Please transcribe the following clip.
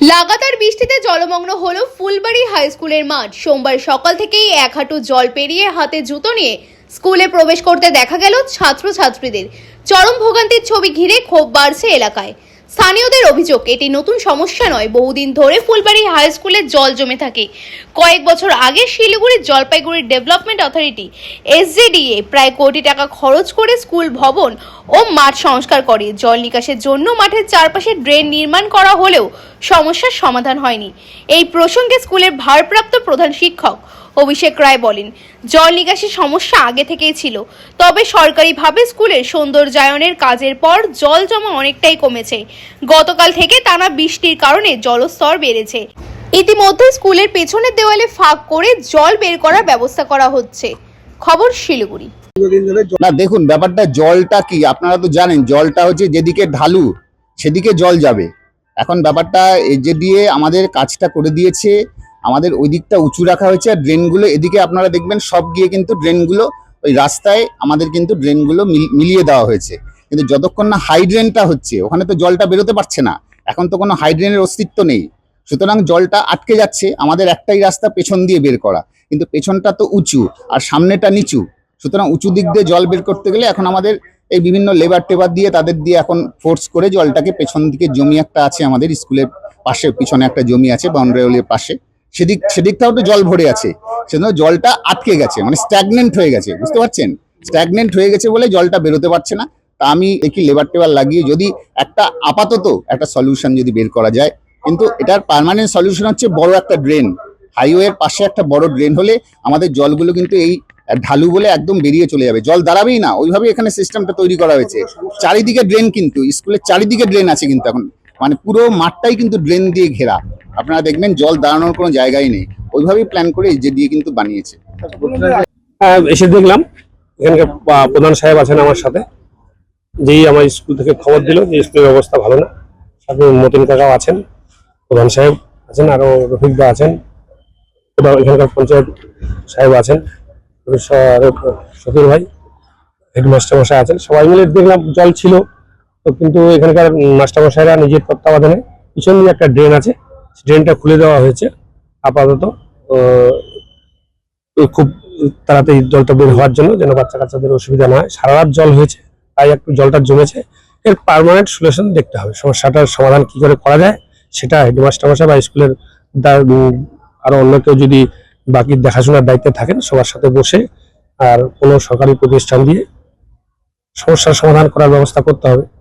লাগাতার বৃষ্টিতে জলমগ্ন হল ফুলবাড়ি হাই স্কুলের মাঠ। সোমবার সকাল থেকেই এক হাঁটু জল পেরিয়ে হাতে জুতো নিয়ে স্কুলে প্রবেশ করতে দেখা গেল ছাত্রছাত্রীদের। চরম ভোগান্তির ছবি ঘিরে ক্ষোভ বাড়ছে এলাকায়। স্থানীয়দের অভিযোগ, এটি নতুন সমস্যা নয়। বহুদিন ধরে ফুলবাড়ি হাই স্কুলে জল জমে থাকে। কয়েক বছর আগে শিলিগুড়ির জলপাইগুড়ি ডেভেলপমেন্ট অথরিটি, এসজেডিএ, প্রায় কোটি টাকা খরচ করে স্কুল ভবন ও মাঠ সংস্কার করে জল নিকাশের জন্য মাঠের চারপাশে ড্রেন নির্মাণ করা হলেও সমস্যার সমাধান হয়নি। এই প্রসঙ্গে স্কুলের ভারপ্রাপ্ত প্রধান শিক্ষক অভিষেক রায় বলেন, জল নিকাশি সমস্যা আগে থেকেই ছিল, তবে সরকারিভাবে স্কুলের সৌন্দর্যায়নের কাজের পর জল জমা অনেকটাই কমেছে। গতকাল থেকে টানা বৃষ্টির কারণে জলস্তর বেড়েছে। ইতিমধ্যে স্কুলের পেছনের দেওয়ালে ফাঁক করে জল বের করার ব্যবস্থা করা হচ্ছে। খবর শিলিগুড়ি। না, দেখুন, ব্যাপারটা জলটা কি? আপনারা তো জানেন, জলটা হচ্ছে যেদিকে ঢালু, সেদিকে জল যাবে। এখন ব্যাপারটা যে দিয়ে আমাদের কাজটা করে দিয়েছে আমাদের ওই দিকটা উঁচু রাখা হয়েছে আর ড্রেনগুলো এদিকে আপনারা দেখবেন সব গিয়ে কিন্তু ড্রেনগুলো ওই রাস্তায় আমাদের কিন্তু ড্রেনগুলো মিল- মিলিয়ে দেওয়া হয়েছে। কিন্তু যতক্ষণ না হাই ড্রেনটা হচ্ছে, ওখানে তো জলটা বেরোতে পারছে না। এখন তো কোনো হাই ড্রেনের অস্তিত্ব নেই। সুতরাং জলটা আটকে যাচ্ছে, আমাদের একটাই রাস্তা পেছন দিয়ে বের করা। কিন্তু পেছনটা তো উঁচু আর সামনেটা নিচু। সুতরাং উঁচু দিক দিয়ে জল বের করতে গেলে এখন আমাদের এই বিভিন্ন লেবার টেবার দিয়ে তাদের দিয়ে এখন ফোর্স করে জলটাকে পেছন দিকে জমি একটা আছে আমাদের স্কুলের পাশে, পিছনে একটা জমি আছে বাউন্ডারিওয়ালের পাশে। সেদিক সেদিকটাও তো জল ভরে আছে। সেজন্য জলটা আটকে গেছে মানে স্ট্যাগনেন্ট হয়ে গেছে, বুঝতে পারছেন? স্ট্যাগনেন্ট হয়ে গেছে বলে জলটা বেরোতে পারছে না। তা আমি দেখি লেবার টেবার লাগিয়ে যদি একটা আপাতত একটা সলিউশন যদি বের করা যায়, কিন্তু এটার পার্মানেন্ট সলিউশন হচ্ছে বড় একটা ড্রেন হাইওয়ের পাশে একটা বড় ড্রেন হলে আমাদের জলগুলো কিন্তু এই ঢালু বলে একদম বেরিয়ে চলে যাবে। জল দাঁড়াবেই না ওইভাবে এখানে সিস্টেমটা তৈরি করা হয়েছে। চারিদিকে ড্রেন কিন্তু, স্কুলের চারিদিকে ড্রেন আছে কিন্তু এখন। মানে পুরো মাঠটাই কিন্তু ড্রেন দিয়ে ঘেরা। আপনারা দেখবেন জল দাঁড়ানোর কোনো জায়গাই নেই। ওইভাবেই প্ল্যান করে যে দিয়ে কিন্তু বানিয়েছে। হ্যাঁ, এসে দেখলাম। এখানকার প্রধান সাহেব আছেন আমার সাথে। যেই আমার স্কুল থেকে খবর দিল যে স্কুলের অবস্থা ভালো না। সাথে মতিন কাকাও আছেন প্রধান সাহেব আছেন আরও রফিকদা আছেন এখানকার পঞ্চায়েত সাহেব আছেন শফির ভাই হেডমাস্টার মশাই আছেন। সবাই মিলে দেখলাম জল ছিল। তো কিন্তু এখানকার মাস্টার মশাইরা নিজের তত্ত্বাবধানে পিছন দিয়ে একটা ড্রেন আছে ড্রেনটা খুলে দেওয়া হয়েছে আপাতত। খুব তাড়াতাড়ি জলটা বের হওয়ার জন্য যেন বাচ্চা কাচ্চাদের অসুবিধা না হয়। সারা রাত জল হয়েছে তাই একটু জলটা জমেছে। এর পার্মানেন্ট সলিউশন দেখতে হবে সমস্যাটার সমাধান কি করে করা যায় সেটা হেডমাস্টার মশাই বা স্কুলের দা- উম, আরও অন্য কেউ যদি বাকি দেখাশোনার দায়িত্বে থাকেন সবার সাথে বসে আর কোনো সরকারি প্রতিষ্ঠান দিয়ে সমস্যার সমাধান করার ব্যবস্থা করতে হবে।